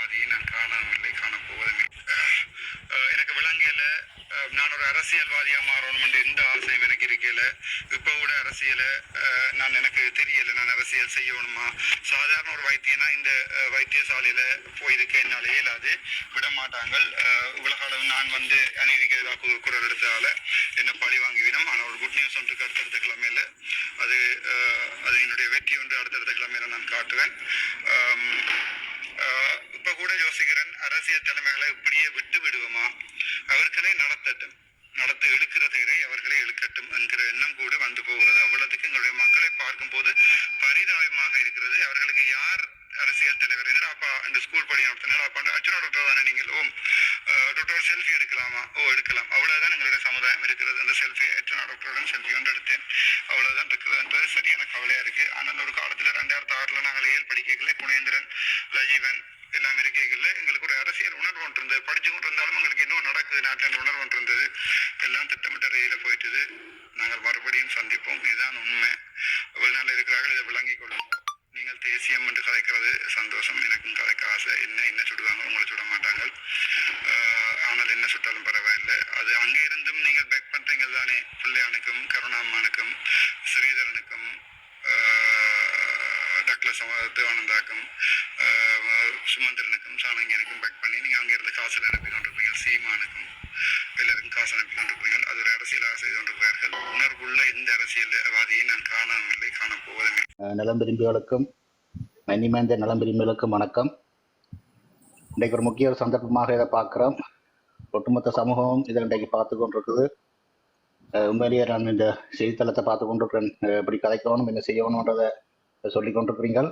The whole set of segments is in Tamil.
பாதையை நான் காணவில்லை காணப்போவதும் எனக்கு விளங்கல நான் ஒரு அரசியல்வாதியாக மாறணும் என்று எந்த ஆசையும் எனக்கு இருக்கல. இப்போ கூட அரசியலை நான் எனக்கு தெரியல நான் அரசியல் செய்யணுமா? சாதாரண ஒரு வைத்தியனா இந்த வைத்தியசாலையில் வைத்தியசாலையில போய் இருக்க என்னால் இயலாது. விட மாட்டாங்கள். உலக அளவு நான் வந்து அநீதிக்கு எதிராக குரல் எடுத்ததால என்ன பழி வாங்கிவிடும். ஆனால் ஒரு குட் நியூஸ் ஒன்றுக்கு அடுத்தடுத்த கிழமையில அது அது என்னுடைய வெற்றி ஒன்று அடுத்தடுத்த கிழமையில நான் காட்டுவேன். இப்ப கூட யோசிக்கிறேன் அரசியல் தலைமைகளை இப்படியே விட்டு விடுவோமா? அவர்களை நடத்தட்டும். நடத்த இழுக்கிறதை அவர்களை இழுக்கட்டும் என்கிற எண்ணம் கூட வந்து போகிறது. அவ்வளவுக்கு எங்களுடைய மக்களை பார்க்கும்போது பரிதாபமாக இருக்கிறது. அவர்களுக்கு யார் அரசியல் தலைவர்? என்னடா அப்பா இந்த ஸ்கூல் படி நடத்தினா அப்பா அர்ச்சனா டாக்டர் தானே நீங்கள்? ஓ டாக்டர் செல்ஃபி எடுக்கலாமா? ஓ எடுக்கலாம். அவ்வளவுதான் எங்களுடைய சமுதாயம் இருக்கிறது. அந்த செல்ஃபி அர்ச்சனா டாக்டருடன் செல்ஃபி ஒன்று எடுத்தேன் அவ்வளவுதான் இருக்குதுன்றது சரியான கவலையா இருக்கு ஆனால் ஒரு காலத்துல ரெண்டாயிரத்தி ஆறுல நாங்கள் ஏழு படிக்கல குணேந்திரன் லஜீவன் எல்லாம் இருக்கைகள்ல எங்களுக்கு ஒரு அரசியல் உணர்வு ஒன்று இருந்தது படிச்சு கொண்டு இருந்தாலும் எங்களுக்கு என்ன நடக்குது நாட்டில் என்ற உணர்வு ஒன்று இருந்தது எல்லாம் திட்டமிட்ட ரயில போயிட்டுது நாங்கள் மறுபடியும் சந்திப்போம் இதுதான் உண்மை வெளிநாட்டில் இருக்கிறார்கள் இதை விளங்கிக் கொள்ளும் நீங்கள் தேசியம் என்று சந்தோஷம். எனக்கும் கதைக்க ஆசை. என்ன என்ன சுடுவாங்க உங்களை சுட மாட்டாங்க. ஆனால் என்ன சுட்டாலும் பரவாயில்லை. அது அங்கே இருந்தும் நீங்கள் பேக் பண்றீங்க தானே. பிள்ளையானுக்கும் கருணாம்மானுக்கும் ஸ்ரீதரனுக்கும் ஆஹ் டக்ளஸ் தேவானந்தாக்கும் ஆஹ் சுமந்திரனுக்கும் சாணங்கியனுக்கும் பேக் பண்ணி நீங்கள் அங்கிருந்து காசில் அனுப்பி கொண்டிருப்பீங்க சீமானுக்கும் எல்லாருக்கும் காசு அனுப்பி கொண்டிருப்பீர்கள் அது ஒரு அரசியலாக செய்து கொண்டிருக்கிறார்கள். உணர்வுள்ள எந்த அரசியல்வாதியை நான் காணவில்லை காணப்போவதும் இல்லை. நலம் மன்னிமேந்த நலம் வணக்கம். இன்றைக்கு ஒரு முக்கிய ஒரு சந்தர்ப்பமாக இதை பார்க்குறோம். ஒட்டுமொத்த சமூகமும் இதை இன்றைக்கு பார்த்து கொண்டிருக்குது. உண்மையிலேயே நான் இந்த செய்தித்தளத்தை பார்த்து கொண்டிருக்கிறேன். எப்படி கதைக்கணும் என்ன செய்யணுன்றதை சொல்லி கொண்டிருக்கிறீங்கள்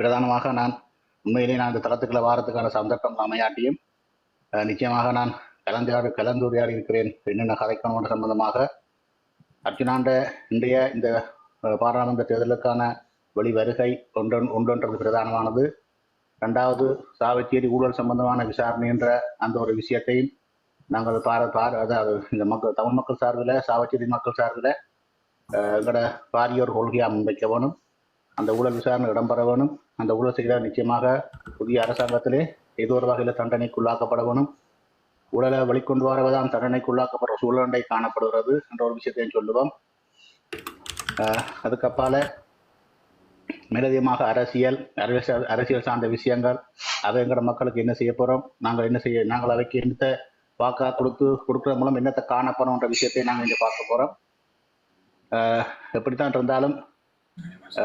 பிரதானமாக நான் உண்மையிலேயே நான் இந்த தளத்துக்குள்ள வாரத்துக்கான சந்தர்ப்பம் அமையாட்டியும் நிச்சயமாக நான் கலந்தாடு கலந்துரையாடி இருக்கிறேன். என்னென்ன கதைக்கணும் சம்பந்தமாக. அர்ஜுனாண்ட இன்றைய இந்த பாராளுமன்ற தேர்தலுக்கான வெளிவருகை ஒன்றன் ஒன்றொன்றது பிரதானமானது. ரெண்டாவது சாவச்சேரி ஊழல் சம்பந்தமான விசாரணை என்ற அந்த ஒரு விஷயத்தையும் நாங்கள் பார பார் அதாவது இந்த மக்கள் தமிழ் மக்கள் சார்பில் சாவச்சேரி மக்கள் சார்பில் எங்களோட பாரியோர் கொள்கையாக முன்வைக்க வேணும். அந்த ஊழல் விசாரணை இடம்பெற வேணும். அந்த ஊழல் செய்த நிச்சயமாக புதிய அரசாங்கத்திலே ஏதோ ஒரு வகையில் தண்டனைக்குள்ளாக்கப்பட வேணும். ஊழலை வெளிக்கொண்டு வரவதான் தண்டனைக்குள்ளாக்கப்படுற சூழ்நிலை காணப்படுகிறது என்ற ஒரு விஷயத்தையும் சொல்லுவோம். அதுக்கப்பால மேலதிகமாக அரசியல் அரசியல் அரசியல் சார்ந்த விஷயங்கள் அதை எங்களோட மக்களுக்கு என்ன செய்ய போறோம்? நாங்கள் என்ன செய்ய நாங்கள் அவைக்கு என்னத்தை வாக்கா கொடுத்து கொடுக்கறது மூலம் என்னத்தை காணப்போறோம்ன்ற விஷயத்தை நாங்கள் இங்கே பார்க்க போறோம். எப்படித்தான் இருந்தாலும் இந்த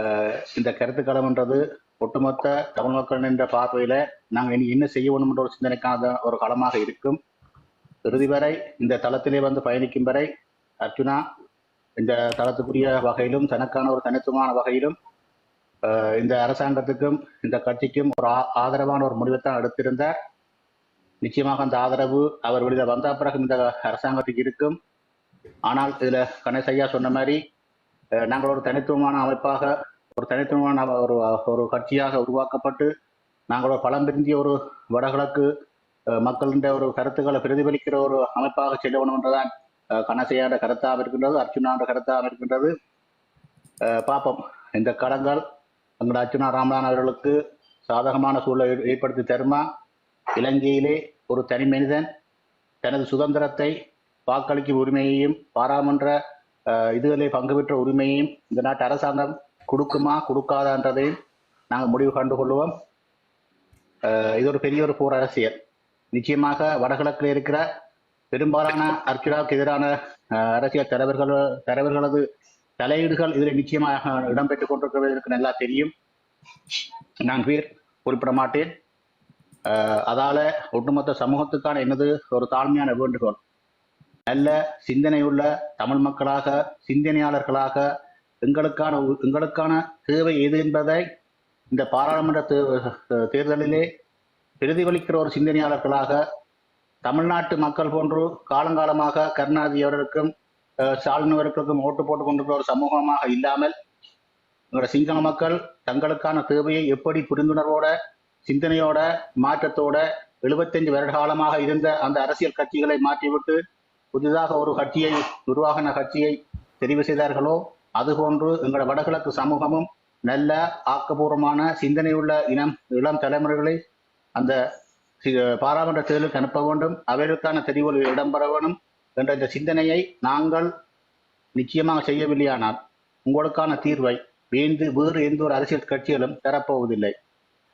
இந்த கருத்துக்களம்ன்றது ஒட்டுமொத்த தமிழ் மக்கள் என்ற பார்வையில நாங்கள் இனி என்ன செய்ய வேணும்ன்ற ஒரு சிந்தனைக்கான ஒரு களமாக இருக்கும். இறுதி வரை இந்த தளத்திலே வந்து பயணிக்கும் வரை அர்ஜுனா இந்த தளத்துக்குரிய வகையிலும் தனக்கான ஒரு தனித்துவமான வகையிலும் இந்த அரசாங்கத்துக்கும் இந்த கட்சிக்கும் ஒரு ஆ- ஆதரவான ஒரு முடிவைத்தான் எடுத்திருந்தார். நிச்சயமாக அந்த ஆதரவு அவர் வெளியில வந்த பிறகு இந்த அரசாங்கத்துக்கு இருக்கும். ஆனால் இதுல கணேசையா சொன்ன மாதிரி நாங்கள் ஒரு தனித்துவமான அமைப்பாக ஒரு தனித்துவமான ஒரு ஒரு கட்சியாக உருவாக்கப்பட்டு நாங்கள் ஒரு பலம் பிரிந்திய ஒரு வடகிழக்கு அஹ், மக்களின் ஒரு கருத்துக்களை பிரதிபலிக்கிற ஒரு அமைப்பாக செல்ல வேண்டும் என்றுதான் அஹ், கருத்தாக இருக்கின்றது அர்ச்சுனாண்ட கருத்தாக இருக்கின்றது. பார்ப்போம். இந்த கடங்கள் எங்களோட அர்ச்சுனா ராமநாதன் அவர்களுக்கு சாதகமான சூழலை ஏற்படுத்தி தருமா? இலங்கையிலே ஒரு தனி மனிதன் தனது சுதந்திரத்தை வாக்களிக்கும் உரிமையையும் பாராளுமன்ற அஹ், பங்கு பெற்ற உரிமையையும் இந்த நாட்டு அரசாங்கம் கொடுக்குமா கொடுக்காதான்றதையும் நாங்கள் முடிவு கண்டு கொள்வோம் அஹ், இது ஒரு பெரிய ஒரு போர் அரசியல். நிச்சயமாக வடகிழக்கில் இருக்கிற பெரும்பாலான அர்ச்சுனாவுக்கு எதிரான அஹ், அரசியல் தலைவர்கள் தலைவர்களது தலையீடுகள் இதில் நிச்சயமாக இடம்பெற்றுக் கொண்டிருக்கிறது எனக்கு நல்லா தெரியும். நான் பேர் குறிப்பிட மாட்டேன். அதால ஒட்டுமொத்த சமூகத்துக்கான என்னது ஒரு தாழ்மையான வேண்டுகோள். நல்ல சிந்தனையுள்ள தமிழ் மக்களாக சிந்தனையாளர்களாக எங்களுக்கான உ- எங்களுக்கான தேவை எது என்பதை இந்த பாராளுமன்ற தே- தேர்தலிலே பிரதிபலிக்கிற ஒரு சிந்தனையாளர்களாக தமிழ்நாட்டு மக்கள் போன்று காலங்காலமாக கருணாநிதி அவர்களுக்கும் ஸ்டாலின் அவர்களுக்கும் ஓட்டு போட்டுக் கொண்டிருக்கிற ஒரு சமூகமாக இல்லாமல் எங்களோட சிங்கள மக்கள் தங்களுக்கான தேவையை எப்படி புரிந்துணர்வோட சிந்தனையோட மாற்றத்தோட 75 வருட காலமாக இருந்த அந்த அரசியல் கட்சிகளை மாற்றிவிட்டு புதிதாக ஒரு கட்சியை உருவாகின கட்சியை தெரிவு செய்தார்களோ? அதுபோன்று எங்களோட வடகிழக்கு சமூகமும் நல்ல ஆக்கபூர்வமான சிந்தனையுள்ள இனம் இளம் தலைமுறைகளை அந்த பாராளுமன்ற தேர்தலுக்கு அனுப்ப வேண்டும். அவைகளுக்கான தெரிவுகள் இடம்பெற வேண்டும். என்ற இந்த சிந்தனையை நாங்கள் நிச்சயமாக செய்யவில்லையானால் உங்களுக்கான தீர்வை வேந்து வேறு எந்த ஒரு அரசியல் கட்சிகளும் தரப்போவதில்லை.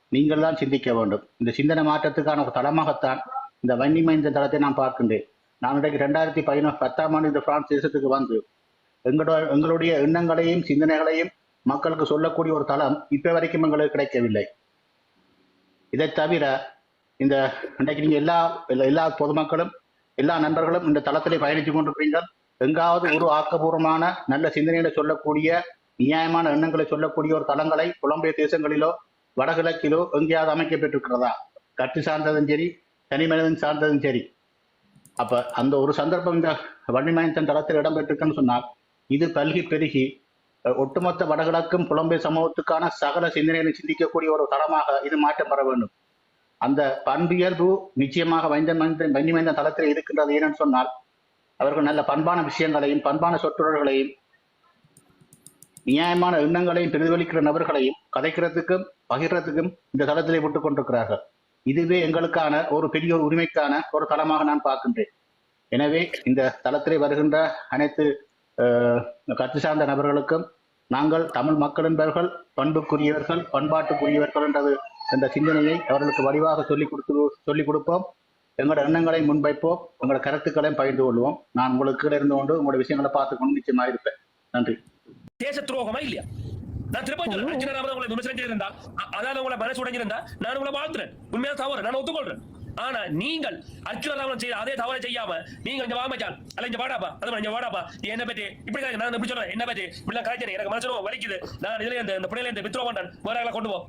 நீங்கள் தான் சிந்திக்க வேண்டும். இந்த சிந்தனை மாற்றத்துக்கான ஒரு தளமாகத்தான் இந்த வன்னிமைந்த தளத்தை நான் பார்க்கின்றேன். நான் இன்றைக்கு ரெண்டாயிரத்தி பதினொ பத்தாம் ஆண்டு இந்த பிரான்ஸ் தேசத்துக்கு வந்து எங்களோட எங்களுடைய எண்ணங்களையும் சிந்தனைகளையும் மக்களுக்கு சொல்லக்கூடிய ஒரு தளம் இப்போ வரைக்கும் எங்களுக்கு கிடைக்கவில்லை. இதை தவிர இந்த இன்றைக்கு நீங்கள் எல்லா- எல்லா பொதுமக்களும் எல்லா நண்பர்களும் இந்த தளத்திலே பயணித்துக் கொண்டிருக்கிறீர்கள். எங்காவது ஒரு ஆக்கப்பூர்வமான நல்ல சிந்தனைகளை சொல்லக்கூடிய நியாயமான எண்ணங்களை சொல்லக்கூடிய ஒரு தளங்களை புலம்பெயர் தேசங்களிலோ வடகிழக்கிலோ எங்கேயாவது அமைக்கப்பட்டிருக்கிறதா? கட்டு சார்ந்ததும் சரி தனி மனிதன் சார்ந்ததும் சரி. அப்ப அந்த ஒரு சந்தர்ப்பம் இந்த வன்னிமயத்தன் தளத்தில் இடம்பெற்றிருக்குன்னு சொன்னால் இது பல்கி பெருகி ஒட்டுமொத்த வடகிழக்கும் புலம்பெயர் சமூகத்துக்கான சகல சிந்தனைகளை சிந்திக்கக்கூடிய ஒரு தளமாக இது மாற்றம் பெற வேண்டும். அந்த பண்பியல்பு நிச்சயமாக வைந்த மனிதன் வன்னிமைந்த தளத்தில் இருக்கின்றது ஏனென்று சொன்னால் அவர்கள் நல்ல பண்பான விஷயங்களையும் பண்பான சொற்றொடர்களையும் நியாயமான எண்ணங்களையும் பிரதிபலிக்கிற நபர்களையும் கதைக்கிறதுக்கும் பகிர்றதுக்கும் இந்த தளத்திலே விட்டுக் கொண்டிருக்கிறார்கள். இதுவே எங்களுக்கான ஒரு பெரிய ஒரு உரிமைக்கான ஒரு தளமாக நான் பார்க்கின்றேன். எனவே இந்த தளத்திலே வருகின்ற அனைத்து கட்சி சார்ந்த நபர்களுக்கும் நாங்கள் தமிழ் மக்கள் என்பவர்கள் பண்புக்குரியவர்கள் பண்பாட்டுக்குரியவர்கள் என்றது என்ற சிந்தனையை அவர்களுக்கு வடிவாக சொல்லிக் கொடுத்து சொல்லிக் கொடுப்போம். எங்களோட எண்ணங்களை முன்வைப்போம். எங்களோட கருத்துக்களையும் பகிர்ந்து கொள்வோம். நான் உங்களுக்கு கீழே இருந்து கொண்டு உங்களோட விஷயங்களை பார்த்து கொண்டு நிச்சயமாக இருப்பேன். நன்றி. தேச துரோகமா இல்லையா? நான் திரும்ப சொல்றேன் உங்களை விமர்சனம் செய்திருந்தா அதாவது உங்களை மனசு உடைஞ்சிருந்தா நான் உங்களை வாழ்த்துறேன். உண்மையா தவறு? நான் ஒத்துக்கொள்றேன். ஆனா நீங்கள் அர்ச்சனா ராமன் செய்த அதே தவறை செய்யாம நீங்க இங்க வாமச்சான் அல்ல இங்க வாடாப்பா. அது இங்க வாடாப்பா. நீ என்ன பத்தி? இப்படி நான் இப்படி சொல்றேன்? என்ன பத்தி? இப்படி காய்ச்சல் எனக்கு மனசு வலிக்குது. நான் இதுல இந்த இந்த பிள்ளைல இந்த வித்ரோ பண்றேன். வேற கொண்டு போ.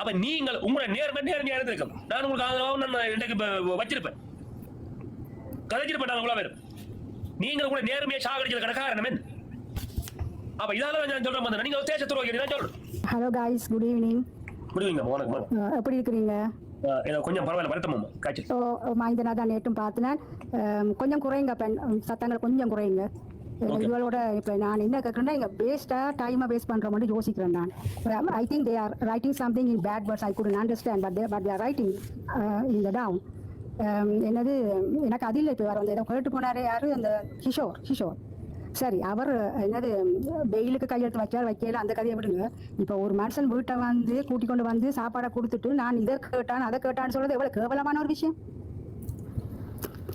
அப்ப நீங்கள் உங்களை நேர்மை நேர்மையா இருந்திருக்கும் நான் உங்களுக்கு ஆதரவாக நான் இன்றைக்கு வச்சிருப்பேன். கதைச்சிருப்பேன் நான் உங்களா வேறு நீங்கள் கூட நேர்மையை சாகடிச்சது காரணம் என்ன? அப்ப இதால நான் சொல்றேன் நீங்க தேச துரோகி நான் சொல்றேன் ஹலோ காய்ஸ் குட் ஈவினிங் வணக்கம். வணக்கம் எப்படி இருக்கிறீங்க? கொஞ்சம் பரவாயில்ல வருத்தம் காய்ச்சல். ஸோ மைந்தனா தான் நேற்றும் பார்த்தேன். Um, கொஞ்சம் குறைங்க பெண். சத்தங்கள் கொஞ்சம் Okay. இவளோட இப்போ நான் என்ன கேட்குறேன்னா இங்கே வேஸ்ட்டாக டைமை வேஸ்ட் பண்ணுற மாதிரி யோசிக்கிறேன் நான். I think they are writing something in bad words I couldn't understand but but they are writing in the down என்னது எனக்கு அதில் இப்போ வர வந்து ஏதோ கேட்டு போனாரே யாரு அந்த கிஷோர் கிஷோர். சரி அவர் என்னது வெயிலுக்கு கையெழுத்து வைக்கார் வைக்கல அந்த கதையை விடுங்க. இப்போ ஒரு மனுஷன் வீட்டை வந்து கூட்டி கொண்டு வந்து சாப்பாடை கொடுத்துட்டு நான் இதை கேட்டான் அதை கேட்டான்னு சொல்றது எவ்வளவு கேவலமான ஒரு விஷயம்?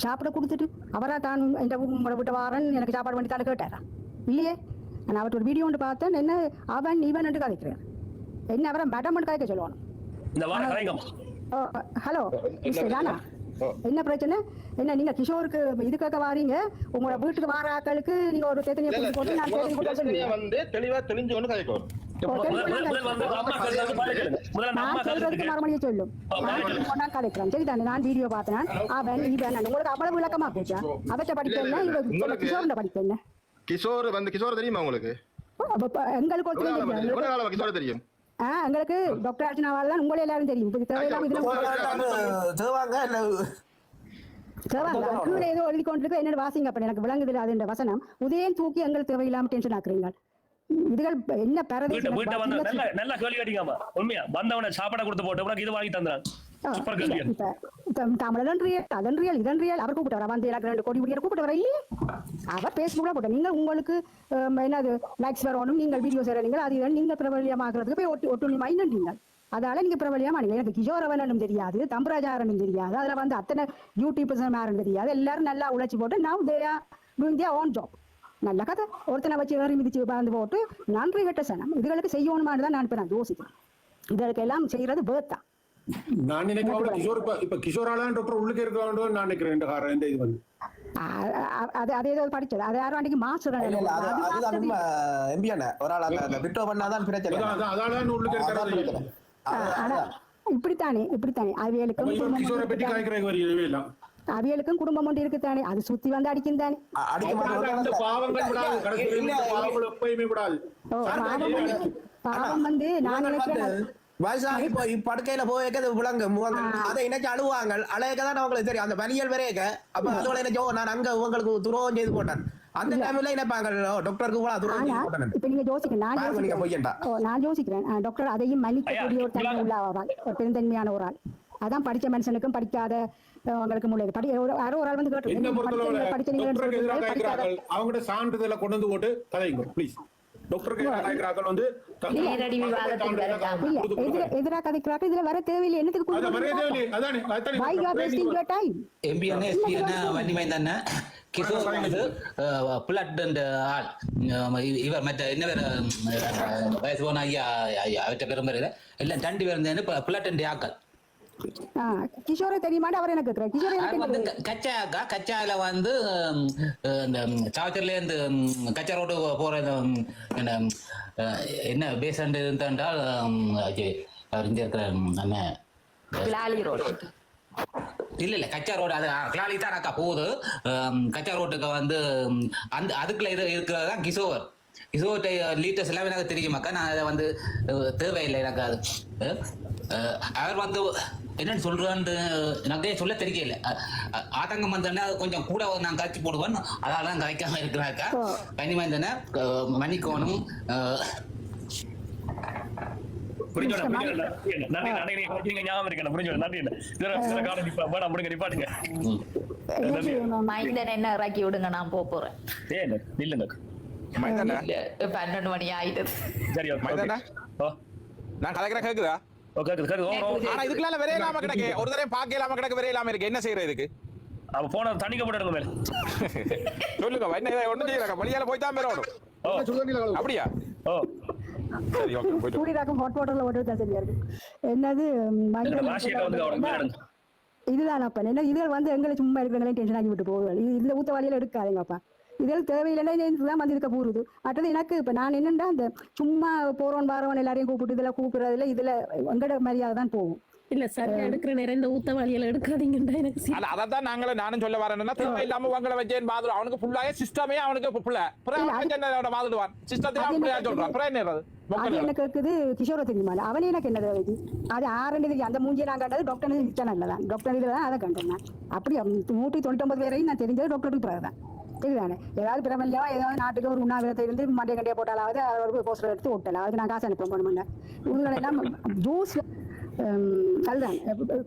சாப்பிட கொடுத்துட்டு அவரா தான் இந்த உங்களோட விட்டு வாரன் எனக்கு சாப்பாடு பண்ணி தானே கேட்டாரா? இல்லையே. நான் அவர்கிட்ட ஒரு வீடியோ ஒன்று பார்த்தேன் என்ன அவன் இவன் என்று கதைக்கிறேன் என்ன அவரை மேடம் கதைக்க ஓ ஹலோ ராணா. என்ன பிரச்சனை? என்ன நீங்க கிஷோருக்கு இது கேட்க வாரீங்க? உங்களோட வீட்டுக்கு வார ஆட்களுக்கு நீங்க ஒரு தேத்தனியை போட்டு நான் வந்து தெளிவா கிஷோர்ன்ற படிக்க என்ன? கிஷோர் வந்து கிஷோர் தெரியுமா உங்களுக்கு? எங்களுக்கு தெரியும் எங்களுக்கு டாக்டர் அர்ச்சனாவால் தான் உங்களை எல்லாரும் தெரியும். இது தேவையில்லாம இதுல தேவாங்க ஏதோ எழுதி கொண்டிருக்கு. என்னோட வாசிங்க அப்ப எனக்கு விளங்குது அது இந்த வசனம். உதயம் தூக்கி எங்களுக்கு தேவையில்லாம டென்ஷன் ஆக்குறீங்க இதுகள் என்ன வந்து நல்ல கேள்வி கேட்டீங்கம்மா. உண்மையா? வந்தவனை சாப்பாடை கொடுத்து போட்டு உனக்கு இது வாங்கி தந்தான் தமிழன் ரியல் அதன் ரியல் இதன் ரியல் அவர் கூப்பிட்டு வந்து எனக்கு ரெண்டு கோடி முடியாது கூப்பிட்டு வர இல்லையே அவர் பேஸ்புக்ல போட்ட நீங்க உங்களுக்கு என்னது லைக்ஸ் வரணும் நீங்கள் வீடியோ செய்றீங்க அது நீங்க பிரபலியமாக்குறதுக்கு போய் ஒட்டு ஒட்டுண்ணிமா இன்னீங்க அதால நீங்க பிரபலியமானீங்க எனக்கு கிஷோரவனும் தெரியாது தம்பராஜாரனும் தெரியாது அதுல வந்து அத்தனை யூடியூபர்ஸ் யாரும் தெரியாது எல்லாரும் நல்லா உழைச்சி போட்டு நான் டூயிங் தியர் ஓன் ஜாப் நல்ல கதை ஒருத்தனை வச்சு ஏறி மிதிச்சு உட்கார்ந்து போட்டு நன்றி கட்ட சனம் இதுகளுக்கு செய்யணுமான்னு தான் நான் இப்ப நான் யோசிக்கிறேன் இதற்கு எல்லாம் செய்யறது பேர்த்தா நான் நினைக்கிறேன் கிஷோர் இப்ப இப்ப கிஷோரால டாக்டர் உள்ளுக்கு இருக்க வேண்டும் நான் நினைக்கிறேன் இந்த காரணம் இந்த இது வந்து. அது அது ஏதோ படிச்சது. அது யாரும் அன்னைக்கு மாஸ்டர் இல்ல இல்ல அது அதுதான் உண்மை எம்பியான ஒரு ஆள் அந்த அந்த விட்டோ பண்ணாதான் பிரச்சனை. அதான், அதான், அதால தான் உள்ளுக்கு அதான் இருக்கிறது பிரச்சனை. அது- ஆனா அதான். இப்படித்தானே இப்படித்தானே. அவியலுக்கும் அவியலுக்கும் குடும்பம் ஒன்று இருக்குதானே. அது சுத்தி வந்து அடிக்கும் தானே பாவம் வந்து நான் நினைக்கிறேன் வயசாகி இப்போ இப்ப படுக்கையில போய் விளங்கு முகங்க அதை நினைச்சு அழுவாங்க. அழைக்க தான் அவங்களுக்கு தெரியும். அந்த வலியல் வரையக்க அப்ப அதுகளை நினைச்சோ நான் அங்க உங்களுக்கு துரோகம் செய்து போட்டேன். அந்த டைம்ல நினைப்பாங்க "ஓ, டாக்டருக்கு கூட துரோகம் ஆனா செய்து போட்டேன் இப்ப நீங்க யோசிக்கிறேன். நான் யோசிக்கிறேன். டாக்டர் அதையும் மன்னிக்கக்கூடிய ஒரு தன்மை ஐயா, உள்ள ஒரு ஆள் ஒரு பெருந்தன்மையான ஒரு ஆள். அதான் படிச்ச மனுஷனுக்கும் படிக்காத அஹ், உங்களுக்கு முள்ளு படி ஒரு- யாரோ ஒரு ஆள் வந்து கேட்டு சொல்றீங்க, படிக்காத அவங்கள்ட்ட சான்றிதழை கொண்டு வந்து போட்டு கதைங்க ப்ளீஸ் கலைக்கிறார்கள் வந்து எதிராக இதுல வர தேவையில்லை என்னத்துக்கு கிஷோர் வந்து பிளட் ஆள். அஹ் இ- இவர் மற்ற என்ன பேர் வயசு போன ஐயா ஐயா, அவற்றை பெரும்பெருல எல்லாம் ரெண்டு பேர் இருந்தேன்னு பிளட் அண்ட் ஆக்கள். கிஷோரை தெரியுமான்னு அவர் எனக்கு கேட்கிறேன் கிஷோரை வந்து தெரியும். க- கச்சா அக்கா கச்சால வந்து இந்த சாவச்சர்ல இருந்து கச்சா ரோடு போற என்ன பேசண்ட் இருந்தால் அவர் இங்க இருக்கிற அண்ணன் ரோடு. இல்ல இல்ல கச்சா ரோடு அது கிளாலி தான் அக்கா போகுது ஹம், கச்சா ரோட்டுக்கு வந்து அந்த அதுக்குள்ள இது இருக்கிறது தான் கிஷோர். கிஷோர் லீட்டர்ஸ் எல்லாமே எனக்கு தெரியுமாக்கா நான் அதை வந்து தேவையில்லை எனக்கு அது. அவர் வந்து என்னன்னு சொல்றான்னு எனக்கே சொல்ல தெரியல. ஆதங்கம் வந்தோடனே அது கொஞ்சம் கூட நான் கழிச்சு போடுவேன் அதால தான் கரைக்காம இருக்கிறாக்கா கனிமந்தன மணிக்கோணும் அஹ், புரிஞ்சோட புரிஞ்சோட நன்றி நன்றி நீங்க நீங்க ஞாபகம் இருக்கணும். புரிஞ்சோட நன்றி இதுல சில காலம் நிப்பா வேணாம் முடிங்க நிப்பாட்டுங்க. ம். எனக்கு, ம், மைந்தன் என்ன இறக்கி விடுங்க நான் போறேன். ஏன் நில்லுங்க மைதானே இல்ல, பன்னெண்டு மணி ஆயிட்டது சரி? ஓ. நான் கலக்கிறேன் கேக்குதா? ஆனா இதுக்குள்ள விரைய இல்லாம கிடக்கு. ஒரு தடவை பார்க்க இல்லாம கிடக்கு இல்லாம இருக்கு. என்ன செய்யறது இதுக்கு? அவன் போன தண்ணிக்க போட்டு மேல. சொல்லுங்க என்ன செய்யறாங்க வழியால போய் தான். அப்படியா? ஓ. சரி ஓகே ஹாட் வாட்டர்ல ஓட்டு தான் சரியா இருக்கு என்னது ம், மஞ்சள் ராசியில வந்து அவனுக்கு மேடம் இதுதான் அப்ப. என்ன இதுகள் வந்து எங்களை சும்மா இருக்கிறவங்களையும் டென்ஷன் ஆக்கி விட்டு போகுது. இது இதுல ஊத்த வழியில எடுக்காதீங்கப்பா இதில் தேவையில்லைன்னா இதுதான் வந்து இருக்க போகுது. அடுத்தது எனக்கு இப்ப நான் என்னண்டா அந்த சும்மா போறோம் வாரவன் எல்லாரையும் கூப்பிட்டு இதுல கூப்பிடுறதுல இதுல எங்கட மரியாதை தான் போகும். இல்ல சார் எடுக்கிற நேரம் இந்த ஊத்த வழியில எடுக்காதீங்கன்றா எனக்கு அதான் நாங்களும் நானும் சொல்ல வரேன்னா தேவை இல்லாம உங்களை வச்சேன் பாதுரு அவனுக்கு ஃபுல்லாவே சிஸ்டமே அவனுக்கு புள்ள. அப்புறம் பாதுடுவான் சிஸ்டத்தை அப்படியா எனக்கு சொல்றான். அப்புறம் என்ன அது? எனக்கு இருக்குது கிஷோர தெரியுமா அவனே எனக்கு என்ன தேவை அது ஆரண்டு தெரியும் அந்த மூஞ்சியை நான் கண்டது டாக்டர் சேனல்ல தான். டாக்டர் இதுல தான் அதை கண்டேன் நான். அப்படி நூற்றி தொண்ணூத்தொன்பது வரையும் நான் தெரிஞ்சது டாக்டருக்கு பிறகு தான் தெரியுதானே ஏதாவது பிரபல்யம் ஏதாவது நாட்டுக்கு ஒரு உண்ணாவிரத்தை இருந்து மண்டிய கண்டியா போட்டாலாவது அவருக்கு போஸ்டர் எடுத்து விட்டலாம் அதுக்கு நான் காசு அனுப்ப போகணும் உங்களை எல்லாம் ஜூஸ் அதுதான்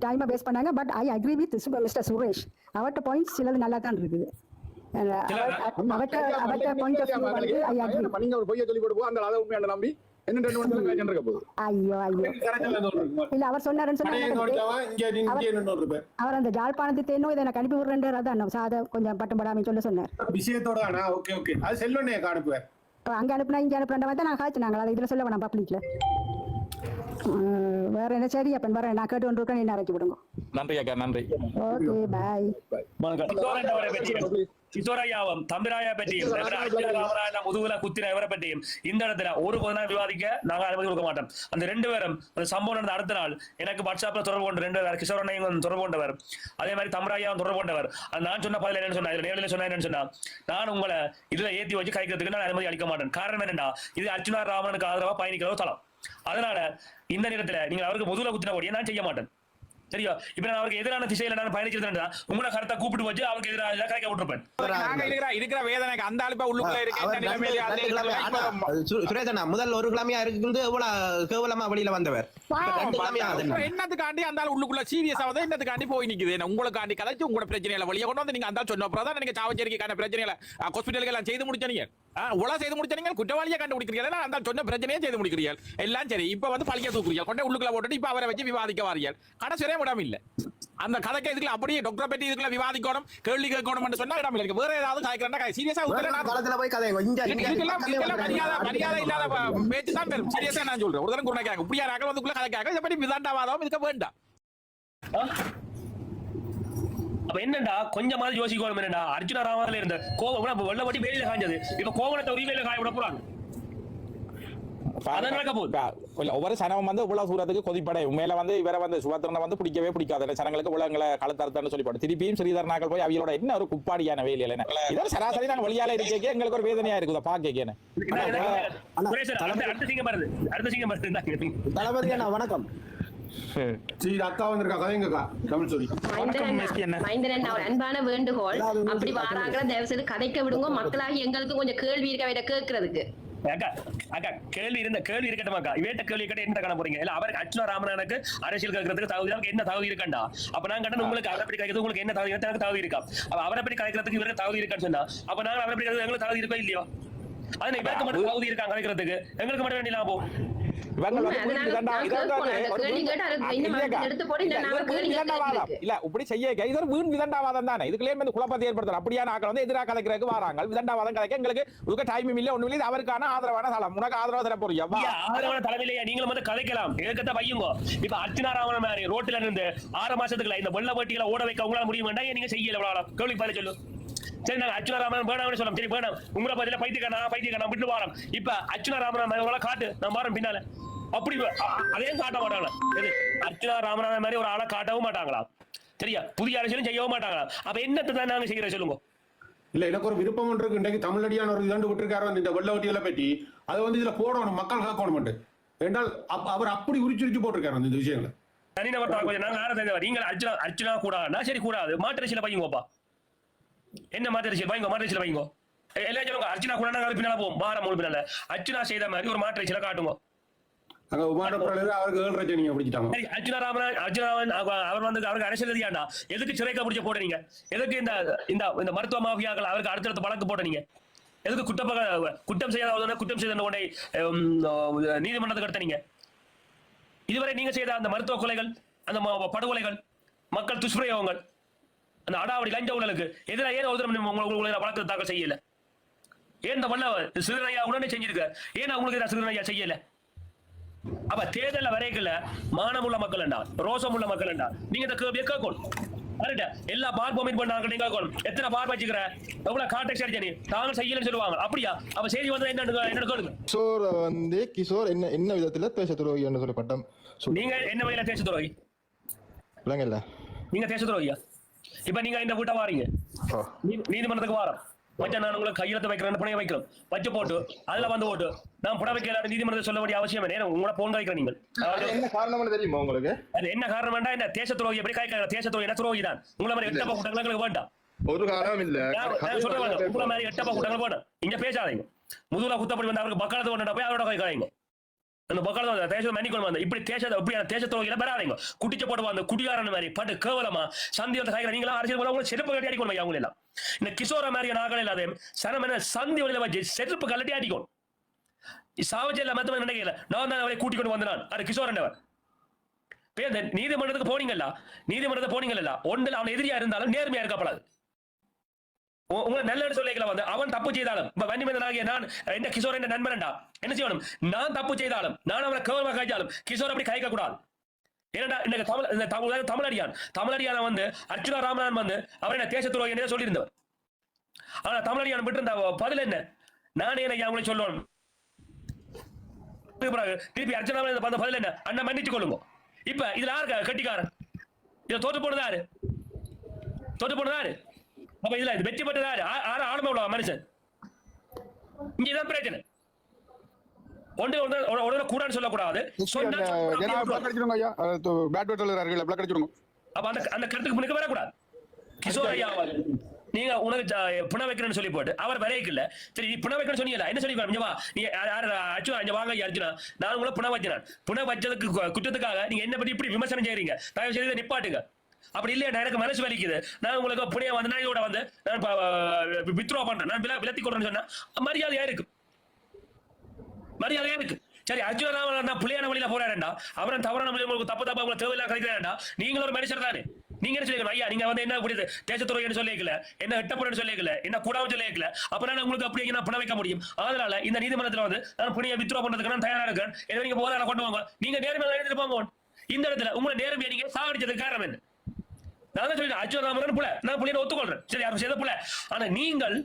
டைமை வேஸ்ட் பண்ணாங்க. But I agree with mister Suresh அவர்கிட்ட பாயிண்ட்ஸ் சிலது நல்லா தான் இருக்குது. அவர்கிட்ட அவர்கிட்ட பாயிண்ட் ஆஃப் வியூ வந்து ஐ அக்ரி நீங்க ஒரு பொய்யை சொல்லி போட்டு போ, அந்த ஆளை உண்மையான நம்பி. ஐயோ ஐயோ. இல்ல அவர் சொன்னாருன்னு சொன்னா இங்க இங்க இன்னொரு பேர். அவர் அந்த ஜாழ்ப்பாணத்து தேனோ இதை எனக்கு அனுப்பி விடுறேன் அதான் சாத கொஞ்சம் பட்டம் படாம சொல்ல சொன்னார். விஷயத்தோட ஆனா ஓகே ஓகே. அது செல்வனே அனுப்புவேன். இப்போ அங்க அனுப்புனா இங்க அனுப்புற மாதிரி தான் நான் அதை இதுல சொல்ல வேணாம் பப்ளிக்ல வேற என்ன? சரி அப்ப வர நான் கேட்டு ஒன்று இருக்கேன். என்ன இறக்கி விடுங்க. நன்றி அக்கா நன்றி. ஓகே பாய் சித்தோரையாவும் தம்பிராயா பற்றியும் முதுகுல குத்தின இவரை பற்றியும் இந்த இடத்துல ஒரு கொஞ்ச நேரம் விவாதிக்க நாங்க அனுமதி கொடுக்க மாட்டோம் அந்த ரெண்டு பேரும் அந்த சம்பவம் நடந்த அடுத்த நாள் எனக்கு வாட்ஸ்அப்ல தொடர்பு கொண்டு ரெண்டு பேர் கிஷோரனையும் தொடர்பு கொண்டவர் அதே மாதிரி தம்பராயாவும் தொடர்பு கொண்டவர் அது நான் சொன்ன பதில் என்னன்னு சொன்னா நேரில் சொன்னா என்னன்னு சொன்னா நான் உங்களை இதுல ஏத்தி வச்சு கைக்கிறதுக்கு நான் அனுமதி அளிக்க மாட்டேன் காரணம் என்னன்னா இது அர்ஜுனா ராமனுக்கு ஆதரவா பயணிக்கிற தளம் அதனால இந்த நேரத்துல நீங்க அவருக்கு முதுகுல குத்தின நான் செய்ய மாட்டேன் சரியா? இப்ப நான் அவருக்கு எதிரான திசையில நான் பயணிச்சிருந்தேன்னா உங்களோட கருத்தை கூப்பிட்டு வச்சு அவருக்கு எதிராக கரைக்க விட்டுருப்பேன். இருக்கிற வேதனைக்கு அந்த ஆளுப்பா உள்ளுக்குள்ள இருக்கு. இந்த நிலைமையில அந்த இடத்துல இப்ப சு- சுரேஷ் அண்ணா முதல் ஒரு கிழமையா இருந்து எவ்வளவு கேவலமா வெளியில வந்தவர்? என்னத்துக்காண்டி அந்த ஆள் உள்ளுக்குள்ள சீரியஸ் ஆகுது? என்னத்துக்காண்டி போய் நிக்குது? உங்களுக்காண்டி கதைச்சு உங்களோட பிரச்சனையில வெளியே கொண்டு வந்து நீங்க அந்த ஆள் சொன்ன அப்புறம் தான் நீங்க சாவச்சேரிக்கான பிரச்சனைகளை ஹாஸ்பிட்டலுக்கு எல்லாம் செய்து முடிச்சீங்க உலக செய்து முடிச்சீங்க குற்றவாளியை கண்டுபிடிக்கிறீங்க அந்த சொன்ன பிரச்சனையே செய்து முடிக்கிறீர்கள். எல்லாம் சரி. இப்ப வந்து பழிக்க தூக்குறீங்க கொண்டே உள்ளுக்குள்ள போட்டுட்டு இப்ப அவரை வச்சு விவாதிக்க வாரியல் கடைசியே இடம் இல்ல. அந்த கதைக்கு இதுக்குள்ள அப்படியே டாக்டர் பற்றி இதுக்குள்ள விவாதிக்கணும் கேள்வி கேட்கணும் சொன்னா இடம் இல்ல. வேற ஏதாவது கதைக்கிறா சீரியஸா களத்துல போய் கதை? மரியாதை இல்லாத பேச்சு தான் பெரும் சீரியஸா நான் சொல்றேன். ஒரு தரம் குறைக்காங்க இப்படியா ராக்கள் வந்துக்குள்ள கதைக்காக இதை பற்றி விதாண்டாவாதம் இதுக்கு வேண்டாம். அப்ப என்னடா கொஞ்சமாவது யோசிக்கணும் என்னடா அர்ஜுன ராமன்ல இருந்த கோவம் கூட வெள்ள வட்டி வெளியில காஞ்சது. இப்ப கோவணத்தை உரிமையில காய விட போறாங்க. ஒவ்வொரு சனமும் வந்து இவ்வளவு சூரத்துக்கு கொதிப்படை. உண்மையில வந்து இவரை வந்து சுபத்திரனை வந்து பிடிக்கவே பிடிக்காது. சனங்களுக்கு உலகங்களை கழுத்தறுத்தான்னு சொல்லி போட்டு திருப்பியும் ஸ்ரீதரனாக்கள் போய் அவங்களோட என்ன ஒரு குப்பாடியான வேலையில என்ன? இதோட சராசரி நாங்க வழியால இருக்கே எங்களுக்கு ஒரு வேதனையா இருக்குதா பாக்கேன்னு. தளபதி அண்ணா வணக்கம். சரி அக்கா வந்திருக்கா கதைங்கக்கா தமிழ் சொல்லி. மைந்தரன் அவர் அன்பான வேண்டுகோள். அப்படி வாராங்கள தயவு செய்து கதைக்க விடுங்க. மக்களாகி எங்களுக்கு கொஞ்சம் கேள்வி இருக்க வேற கேட்கறதுக்கு. அக்கா அக்கா கேள்வி இருந்த கேள்வி இருக்கட்டும் அக்கா. இவேட்ட கேள்வி கேட்ட என்ன காண போறீங்க? இல்ல அவருக்கு ராமநாதனுக்கு அரசியல் கேட்கறதுக்கு தகுதி இருக்கு. என்ன தகுதி இருக்கண்டா? அப்ப நான் கட்ட உங்களுக்கு அவரை பற்றி கேட்கறது உங்களுக்கு என்ன தகுதி இருக்கு? எனக்கு தகுதி இருக்கா? அப்ப அவரை பற்றி கலைக்கிறதுக்கு இவருக்கு தகுதி இருக்கான்னு சொன்னா அப்ப நாங்க அவரை பற்றி எங்களுக்கு தகுதி இருக்கோ இல்லையோ? அது இவருக்கு மட்டும் தகுதி இருக்காங்க கலைக்கிறதுக்கு எங்களுக்கு மட்டும் வேண்டிய லாபம் இப்படி செய்ய இது ஒரு வீண் விதண்டாவாதம் தானே. இதுக்குள்ளே வந்து குழப்பத்தை ஏற்படுத்தலாம் அப்படியான ஆக்கள் வந்து எதிராக கலைக்கிறதுக்கு வராங்க. விதண்டாவாதம் கலைக்க எங்களுக்கு டைமும் இல்ல ஒண்ணும் இல்ல அவருக்கான ஆதரவான தளம். உனக்கு ஆதரவு தர. ஐயா, ஆதரவான தலைமையிலேயே நீங்களும் வந்து கலைக்கலாம் ஏற்கத்த பையுங்க இப்ப அர்ச்சனா ராமன் மாதிரி ரோட்ல இருந்து ஆறு மாசத்துக்குள்ள இந்த வெள்ள வட்டிகளை ஓட வைக்க உங்களால முடியும் வேண்டாம். நீங்க செய்யல? கேள்வி பதில சொல்லு. சரி நாங்க அர்ச்சனா ராமன் வேணாம்னு சொல்லலாம் சரி வேணாம் உங்களை பதில பைத்தியக்காரனா? பைத்தியக்காரனா? விட்டு வாரம் இப்ப அர்ச்சனா ராமன் காட்டு. நான் வாரம் பின்னால. அப்படி அதையும் காட்ட மாட்டாங்களா எது அர்ச்சனா ராமநாதன் மாதிரி ஒரு ஆளை காட்டவும் மாட்டாங்களா? சரியா? புதிய அரசியலும் செய்யவும் மாட்டாங்களா? அப்ப என்னத்தை தான் நாங்க செய்யற சொல்லுங்க. இல்ல எனக்கு ஒரு விருப்பம் ஒன்று இருக்கு. இன்றைக்கு தமிழடியான ஒரு இதண்டு விட்டுருக்காரு இந்த வெள்ள வட்டிகளை பற்றி. அதை வந்து இதுல போடணும். மக்கள் கேட்கணும் என்றால் அவர் அப்படி உரிச்சுரிச்சு போட்டிருக்காரு இந்த விஷயங்களை. தனிநபர் தாக்குதல் நாங்க தெரிஞ்சவர் நீங்கள் அர்ச்சனா அர்ச்சனா கூடாதுன்னா சரி கூடாது. மாட்டு அரசியல பையங்கோப்பா என்ன மாட்டு அரசியல் பையங்கோ எ- எல்லாம் சொல்லுங்க. அர்ச்சனா கூட அது பின்னால போவோம் பாரம் மூணு பின்னால. அர்ச்சனா செய்த மாதிரி ஒரு மாட்டு அரசியல காட்டுங்க. அங்க உமாடப்பிரலர் அவருக்கு ஏழு பிடிச்சிட்டாங்க. ராமன் அவர் வந்து அவருக்கு அரசியல் எதுக்கு சிறைக்க பிடிச்ச போடுறீங்க எதுக்கு இந்த இந்த இந்த மருத்துவ மாஃபியாக்கள் அவருக்கு அடுத்தடுத்து வழக்கு போடுறீங்க எதுக்கு குற்றப்பக குற்றம் செய்யாத குற்றம் செய்த உடனே நீதிமன்றத்துக்கு எடுத்தீங்க இதுவரை நீங்க செய்த அந்த மருத்துவ கொலைகள் அந்த படுகொலைகள் மக்கள் துஷ்பிரயோகங்கள் அந்த அடாவடி லஞ்ச ஊழலுக்கு எதிராக ஏன் ஒரு தடவை உங்களை உங்களை வழக்கு தாக்கல் செய்யல? ஏன் இந்த வல்ல சிறுநையா உடனே செஞ்சிருக்க? ஏன் உங்களுக்கு எதிராக சிறுநையா செய்யல? அப்ப தேர்தல்ல வரைக்கல மானமுள்ள மக்கள் என்றா ரோசமுள்ள மக்கள் என்றா நீங்க இந்த கேள்வியை கேட்கணும். கரெக்டா? எல்லா பார் பொமிட் பண்ணாங்க நீங்க கேட்கணும். எத்தனை பார் வச்சுக்கிற? எவ்வளவு கான்டாக்ட் அடிச்ச நீ? தாங்க செய்யலன்னு சொல்லுவாங்க. அப்படியா? அப்ப செய்தி வந்து என்ன என்ன கேளுங்க. கிஷோர் வந்து கிஷோர் என்ன என்ன விதத்துல பேச துரோகி என்று சொல்லி பட்டம் நீங்க என்ன வகையில தேச துரோகி விளங்கல நீங்க தேச துரோகியா இப்ப நீங்க இந்த வீட்டை வாரீங்க. நீதிமன்றத்துக்கு வாரம். மச்சான் நான் உங்களுக்கு கையெழுத்து வைக்கிறேன் புனைய வைக்கிறோம். வச்சு போட்டு அதுல வந்து ஓட்டு. நான் புட வைக்கல நீதிமன்றத்தை சொல்ல வேண்டிய அவசியம் என்ன உங்களை போன் வைக்கிற நீங்கள். என்ன காரணம்னு தெரியுமா உங்களுக்கு? அது என்ன காரணம் வேண்டாம் என்ன தேச துரோகி எப்படி காய்க்காங்க தேச துரோகி என்ன துரோகி தான்? உங்களை மாதிரி எட்டப்பா கூட்டங்களுக்கு வேண்டாம். ஒரு காரணம் இல்ல. சொல்றேன் உங்களை மாதிரி எட்டப்பா கூட்டங்கள் வேண்டாம். இங்க பேசாதீங்க. முதுகுல குத்தப்படி வந்து அவருக்கு பக்காலத்து கொண்டா போய் அவரோட கை காய்ங்க அந்த பக்காலத்து வந்து தேசம் மன்னிக்கொண்டு வந்து. இப்படி தேச இப்படி தேசத்தை துரோகில பெறாதீங்க குட்டிச்ச போட்டு வந்த குடிகாரன் மாதிரி பட்டு கேவலமா சந்தி வந்து காய்க்கிற நீங்களா அரசியல் போல உங்களை செருப்பு கட்டி அடிக்கணும் அவங்க எல்லாம். இந்த கிஷோர மாதிரி நாங்கள் இல்லாத சனம் என்ன சந்தி வழியில வச்சு செருப்பு கல்லட்டி அடிக்கணும் சாவச்சேரியில் மத்தவன் நினைக்கல நான் தான் அவரை கூட்டிக் கொண்டு வந்தான். அது கிஷோரன் அவர் நீதிமன்றத்துக்கு போனீங்கல்ல? நீதிமன்றத்தை போனீங்கல்ல? ஒன்றில் அவன் எதிரியா இருந்தாலும் நேர்மையா இருக்கப்படாது உங்களை நல்ல சொல்லிக்கலாம் வந்து அவன் தப்பு செய்தாலும். இப்ப வன்னிமந்தனாகிய நான் என்ன கிஷோர் என்ற நண்பன்டா என்ன செய்யணும்? நான் தப்பு செய்தாலும் நான் அவனை கௌரவமாக காய்ச்சாலும் கிஷோர் அப்படி கைக்க கூடாது ஏன்னா இன்னைக்கு தமிழ் இந்த தமிழ் தமிழடியான். தமிழடியான வந்து அர்ச்சுனா ராமநாதன் வந்து அவர் என்ன தேச துரோகி என்று சொல்லியிருந்தவர் ஆனா தமிழடியான் விட்டு இருந்த பதில் என்ன? நானே என்ன அவங்களை சொல்லணும். திருப்பி அர்ச்சனா பதில் என்ன? அண்ணன் மன்னிச்சு கொள்ளுங்க. இப்ப இதுல யாருக்கா கட்டிக்காரன்? இதை தோற்று போனதாரு தோற்று போனதாரு அப்ப இதுல இது வெற்றி பெற்றது யாரு ஆறு ஆளுமை உள்ள மனுஷன் இங்க இதான் பிரச்சனை ஒன்று உடனே கூடான்னு சொல்லக்கூடாது அப்ப அந்த அந்த கருத்துக்கு முன்னுக்கு வரக்கூடாது கிஷோர் ஐயா நீங்க உனக்கு வைக்கிறேன்னு சொல்லி போட்டு அவர் வரைக்கல சரி நீ புன வைக்கிறேன்னு சொன்னீங்கல்ல என்ன சொல்லி வா நீ யார் யார் அர்ஜுனா இங்க வாங்க அர்ஜுனா நான் உங்களை புன வச்சினேன் வச்சதுக்கு குற்றத்துக்காக நீங்க என்ன பத்தி இப்படி விமர்சனம் செய்றீங்க தயவு செய்து நிப்பாட்டுங்க அப்படி இல்லையா எனக்கு மனசு வலிக்குது. நான் உங்களுக்கு புனைய வந்து நான் கூட வந்து நான் வித்ரோ பண்றேன். நான் விலத்தி கொடுறேன்னு சொன்னா மரியாதையா இருக்கு. மரியாதையா இருக்கு. சரி அர்ஜுன ராமன் நான் புள்ளையான வழியில போறாருண்டா அவரன் தவறான வழியில உங்களுக்கு தப்பு தப்பா உங்களுக்கு தேவையில்லாம் கிடைக்கிறாண்டா நீங்களும் ஒரு மனுஷர் தானே. நீங்க என்ன சொல்லிக்கணும் ஐயா நீங்க வந்து என்ன புரியுது தேசத்துறைன்னு சொல்லிக்கல என்ன எட்டப்புறன்னு சொல்லிக்கல என்ன கூடாவும் சொல்லிக்கல அப்புறம் உங்களுக்கு அப்படி நான் பணம் வைக்க முடியும்? அதனால இந்த நீதிமன்றத்துல வந்து நான் புனிய வித்ரோ பண்றதுக்கு நான் தயாரா இருக்கேன். எனவே நீங்க போதால கொண்டு வாங்க. நீங்க நேர்மையில எடுத்துட்டு போங்க. இந்த இடத்துல உங்களை நேர்மையை நீங்க சாகடிச்சதுக்கு காரணம் என்ன? நான் தான் சொல்லிட்டேன் புல நான் புள்ளியை ஒத்துக்கொள்றேன். சரி யாரும் செய்த புல ஆனா நீங்கள்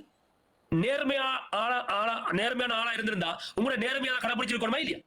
நேர்மையா ஆளா ஆளா நேர்மையான ஆளா இருந்திருந்தா உங்களை நேர்மையான கடைபிடிச்சிருக்கணுமா இல்லையா?